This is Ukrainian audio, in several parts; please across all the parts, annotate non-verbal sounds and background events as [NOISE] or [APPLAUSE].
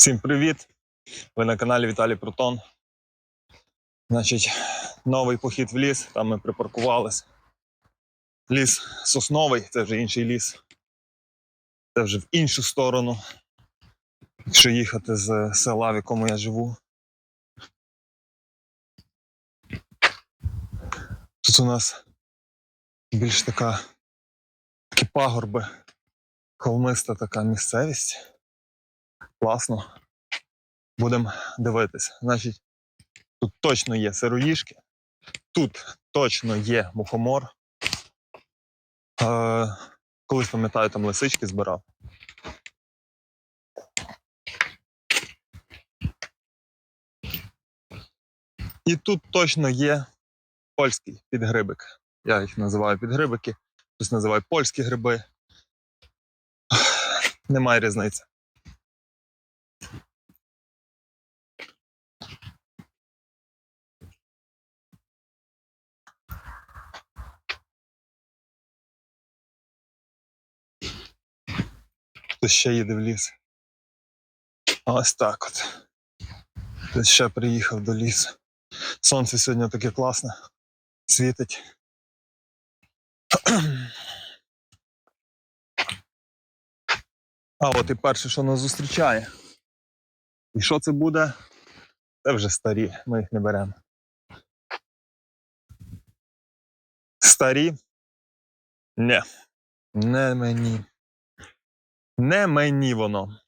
Всім привіт! Ви на каналі Віталій Протон. Значить, новий похід в ліс, там ми припаркувались. Ліс сосновий, це вже інший ліс. Це вже в іншу сторону. Якщо їхати з села, в якому я живу. Тут у нас більш така такі пагорби, холмиста така місцевість. Класно. Будемо дивитися. Значить, тут точно є сироїшки, тут точно є мухомор. Е, колись пам'ятаю, там лисички збирав. І тут точно є польський підгрибик. Я їх називаю підгрибики, хтось називає польські гриби. Немає різниці. Хтось ще їде в ліс. Ось так от. Хтось ще приїхав до лісу. Сонце сьогодні таке класне. Світить. А от і перше, що нас зустрічає. І що це буде? Це вже старі, ми їх не беремо. Старі? Не. Не мені. Не мені воно.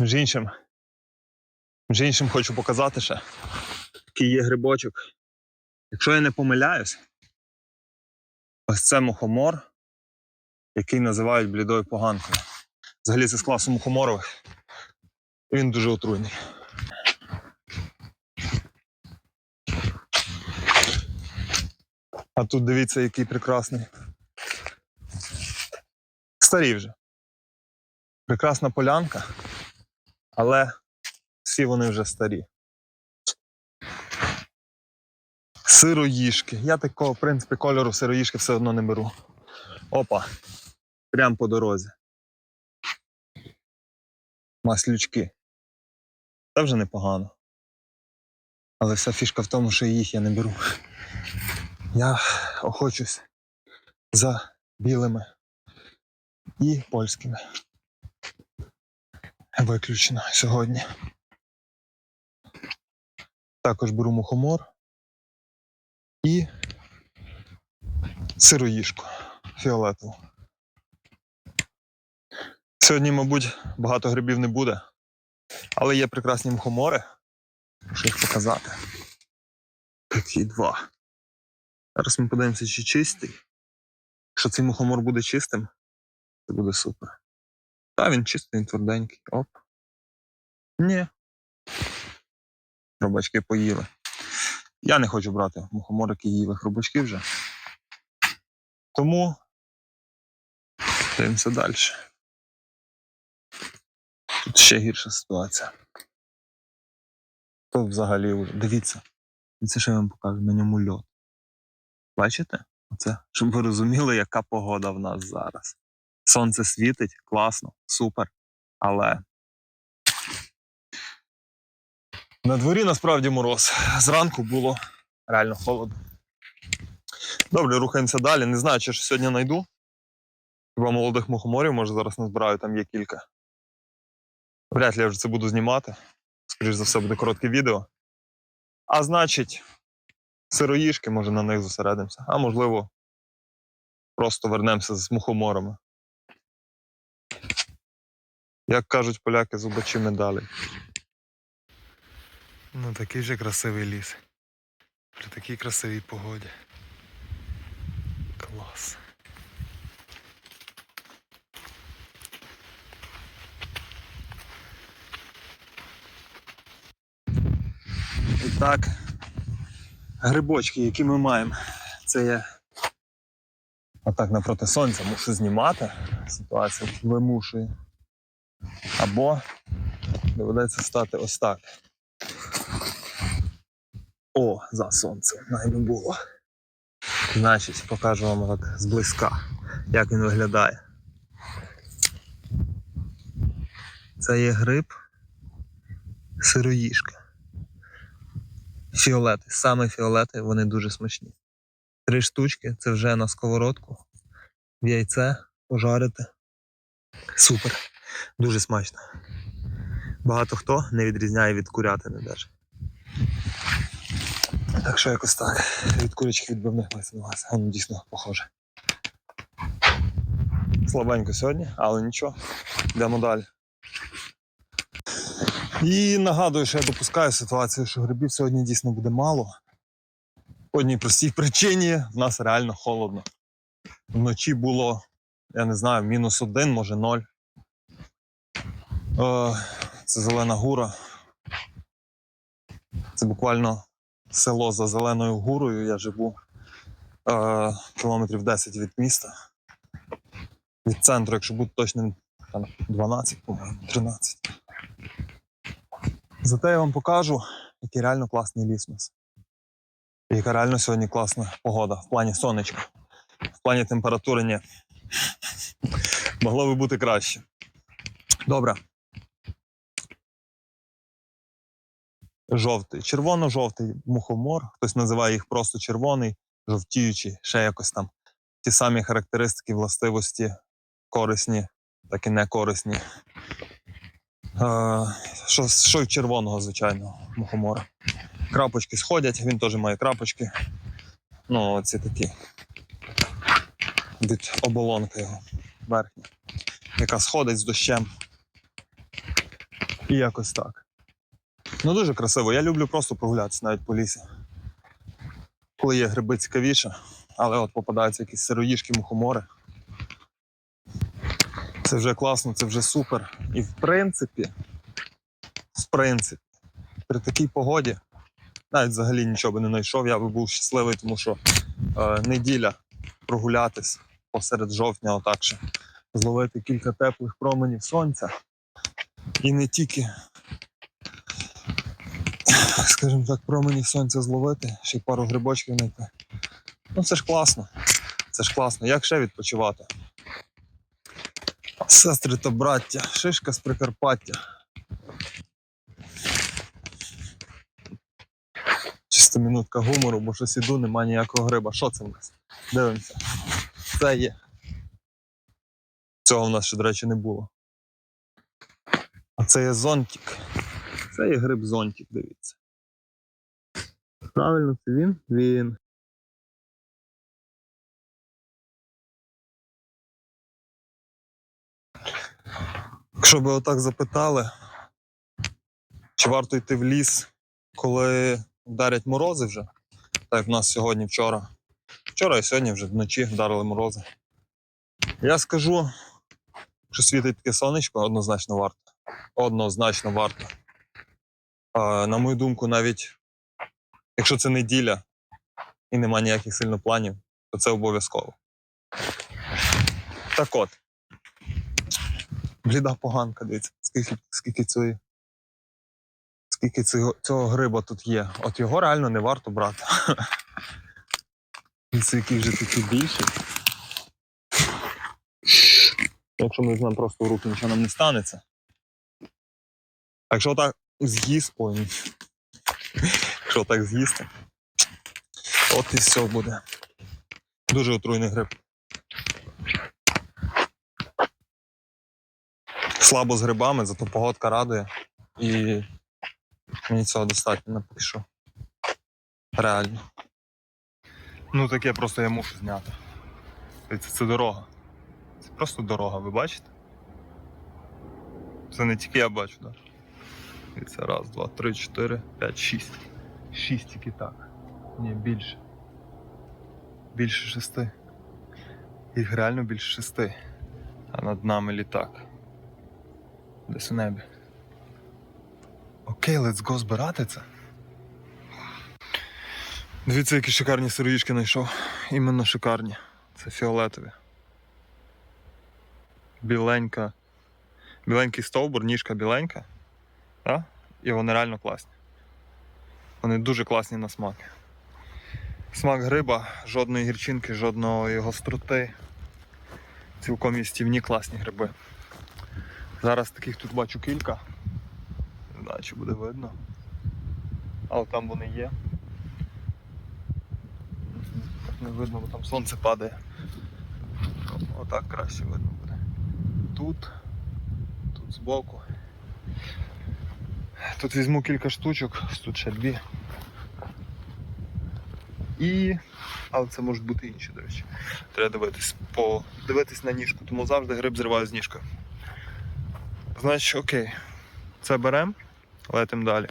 Між іншим, між іншим хочу показати ще. Такий є грибочок. Якщо я не помиляюсь, ось це мухомор, який називають блідою поганкою. Взагалі це з класу мухоморових. Він дуже отруйний. А тут дивіться, який прекрасний. Старі вже. Прекрасна полянка, але всі вони вже старі. Сироїшки. Я такого, в принципі, кольору сироїшки все одно не беру. Опа. Прям по дорозі. Маслючки. Це вже непогано. Але вся фішка в тому, що їх я не беру. Я охочусь за білими і польськими. Виключно сьогодні. Також беру мухомор і сироїшку фіолетову. Сьогодні, мабуть, багато грибів не буде, але є прекрасні мухомори. Що їх показати? Такі два. Зараз ми подивимося, чи чистий. Якщо цей мухомор буде чистим, це буде супер. Та він чистий, тверденький. Оп. Ні. Хробачки поїли. Я не хочу брати мухомор, який їли хробачки вже. Тому дивимося далі. Тут ще гірша ситуація. Тут взагалі дивіться. Це що я вам покажу, на ньому льод. Бачите? Оце, щоб ви розуміли, яка погода в нас зараз. Сонце світить, класно, супер. Але на дворі насправді мороз. Зранку було реально холодно. Добре, рухаємося далі. Не знаю, чи ж сьогодні знайду. Хіба молодих мухоморів, може зараз назбираю, там є кілька. Вряд ли я вже це буду знімати. Скоріше за все, буде коротке відео. А значить, сироїшки, може на них зосередимося. А можливо, просто вернемося з мухоморами. Як кажуть поляки, зубачі медалі. Ну, такий же красивий ліс. При такій красивій погоді. Клас. І так, грибочки, які ми маємо, це я отак напроти сонця мушу знімати. Ситуація вимушує. Або доведеться стати ось так. О, за сонцем, най було. Значить, покажу вам так зблизька, як він виглядає. Це є гриб сироїжка. Фіолети. Саме фіолети, вони дуже смачні. Три штучки це вже на сковородку. В яйце пожарити. Супер. Дуже смачно. Багато хто не відрізняє від курятини навіть. Так що якось так. Від курячих відбивних увазі. Воно дійсно похоже. Слабенько сьогодні, але нічого. Йдемо далі. І нагадую, що я допускаю ситуацію, що грибів сьогодні дійсно буде мало. По одній простій причині в нас реально холодно. Вночі було, я не знаю, мінус один, може ноль. Це зелена гура. Це буквально село за зеленою гурою. Я живу е, кілометрів 10 від міста. Від центру, якщо бути точним, 12, по-моєму, 13. Зате я вам покажу, який реально класний ліс у нас. Яка реально сьогодні класна погода в плані сонечка. В плані температури ні. Могло би бути краще. Добре. Жовтий. Червоно-жовтий мухомор. Хтось називає їх просто червоний, жовтіючий, ще якось там. Ті самі характеристики, властивості, корисні, так і не корисні. Що, що червоного, звичайно, мухомора. Крапочки сходять, він теж має крапочки. Ну, оці такі. Від оболонки його верхня, яка сходить з дощем. І якось так. Ну, дуже красиво. Я люблю просто прогулятися навіть по лісі. Коли є гриби цікавіше, але от попадаються якісь сироїшки, мухомори. Це вже класно, це вже супер. І в принципі, в принципі, при такій погоді навіть взагалі нічого би не знайшов, я би був щасливий, тому що е, неділя прогулятись посеред жовтня, отак ще зловити кілька теплих променів сонця. І не тільки, скажімо так, променів сонця зловити, ще пару грибочків знайти. Ну це ж класно. Це ж класно. Як ще відпочивати? Сестри та браття, шишка з Прикарпаття. Чисто минутка гумору, бо щось іду, нема ніякого гриба. Що це в нас? Дивимося. Це є. Цього в нас ще, до речі, не було. А це є зонтик. Це є гриб зонтик, дивіться. Правильно, це він? Він. Якщо би отак запитали, чи варто йти в ліс, коли вдарять морози вже, так як в нас сьогодні, вчора. Вчора і сьогодні вже вночі вдарили морози. Я скажу, що світить таке сонечко, однозначно варто. Однозначно варто. А, на мою думку, навіть якщо це неділя і нема ніяких сильно планів, то це обов'язково. Так от. Бліда поганка, дивіться, скільки, скільки цієї. Скільки цього, цього гриба тут є. От його реально не варто брати. [LAUGHS] Це який вже такий більший. Якщо ми візьмемо просто в руки, нічого нам не станеться. Якщо так з'їсть. Ой. Якщо так з'їсти, от і все буде. Дуже отруйний гриб. Слабо з грибами, зато погодка радує. І мені цього достатньо на поки. Реально. Ну таке просто я мушу зняти. Це, це дорога. Це просто дорога, ви бачите? Це не тільки я бачу, так. І це раз, два, три, чотири, п'ять, шість. Шість тільки так. Ні, більше. Більше шести. Їх реально більше шести. А над нами літак. Десь у небі. Окей, let's go збирати це. Дивіться, які шикарні сироїшки знайшов. Іменно шикарні. Це фіолетові. Біленька. Біленький стовбур, ніжка біленька. Да? І вони реально класні. Вони дуже класні на смак. Смак гриба, жодної гірчинки, жодної гостроти. Цілком їстівні класні гриби. Зараз таких тут бачу кілька. Не знаю, чи буде видно. Але там вони є. Так не видно, бо там сонце падає. Отак краще видно буде. Тут, тут збоку. Тут візьму кілька штучок, тут ще дві. І. Але це можуть бути інші, до речі. Треба дивитись, по... дивитись на ніжку, тому завжди гриб зриваю з ніжкою. Значить, окей. Це беремо, летимо далі.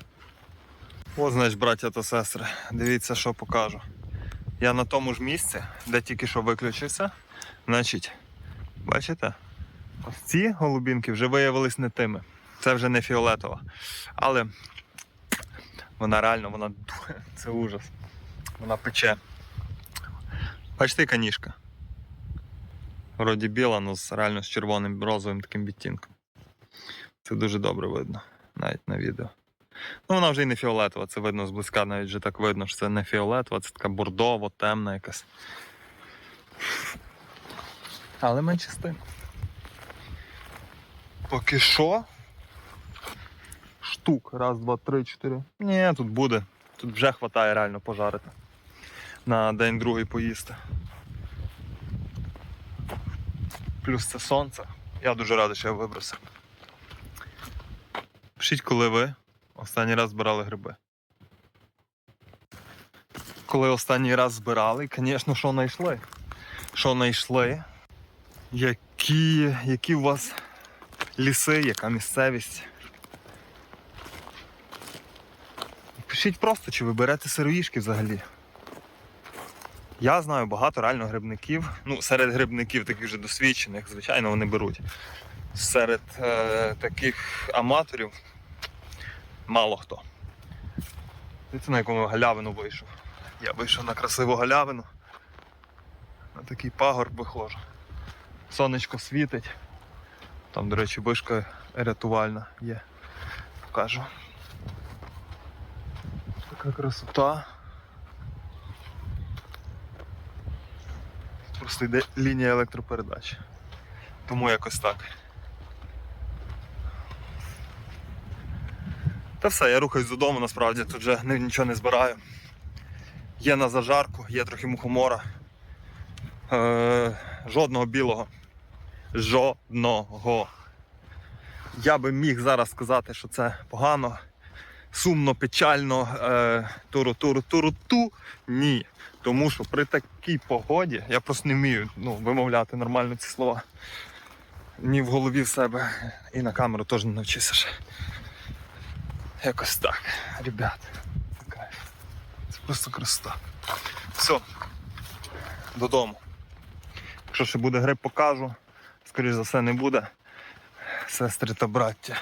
О, значить, браття та сестри, дивіться, що покажу. Я на тому ж місці, де тільки що виключився. Значить, бачите? Ось ці голубінки вже виявились не тими. Це вже не фіолетова. Але вона реально, вона це ужас. Вона пече. Бачите, яка ніжка? Вроді біла, але реально з червоним розовим таким відтінком. Це дуже добре видно, навіть на відео. Ну, вона вже і не фіолетова, це видно зблизька, навіть вже так видно, що це не фіолетова, це така бордово, темна якась. Але менше з тим. Поки що. Штук. Раз, два, три, чотири. Ні, тут буде. Тут вже хватає реально пожарити. На день другий поїсти. Плюс це сонце. Я дуже радий, що я вибрався. Пишіть, коли ви останній раз збирали гриби. Коли останній раз збирали, звісно, що знайшли. Що знайшли? Які, які у вас ліси, яка місцевість? Пишіть просто, чи ви берете сироїшки взагалі. Я знаю багато реально грибників. Ну, серед грибників таких вже досвідчених, звичайно, вони беруть. Серед е, таких аматорів мало хто. Дивіться, на якому галявину вийшов. Я вийшов на красиву галявину. На такий пагорб виходжу. Сонечко світить. Там, до речі, вишка рятувальна є. Покажу. Така красота. Просто йде лінія електропередач. Тому якось так. Та все, я рухаюсь додому, насправді тут вже нічого не збираю. Є на зажарку, є трохи мухомора. Е, жодного білого. Жодного. Я би міг зараз сказати, що це погано, сумно, печально, е, туру-туру-туру-ту. Ні. Тому що при такій погоді я просто не вмію ну, вимовляти нормально ці слова. Ні в голові в себе і на камеру теж не навчився ще. Якось так, ребят. Це кайф. Це просто красота. Все. Додому. Якщо ще буде гриб, покажу. Скоріше за все не буде. Сестри та браття.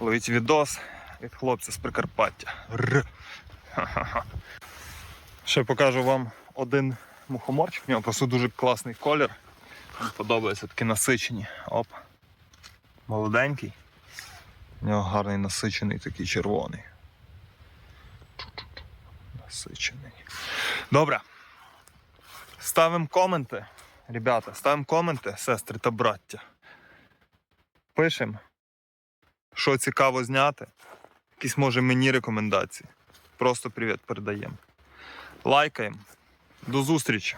Ловіть відос від хлопця з Прикарпаття. Р. Ще покажу вам один мухоморчик. У нього просто дуже класний колір. Подобається такі насичені. Оп. Молоденький. У нього гарний насичений такий червоний. Насичений. Добре. Ставимо коменти. Ребята, ставимо коменти, сестри та браття. Пишемо, що цікаво зняти. Якісь може мені рекомендації. Просто привіт передаємо. Лайкаємо. До зустрічі!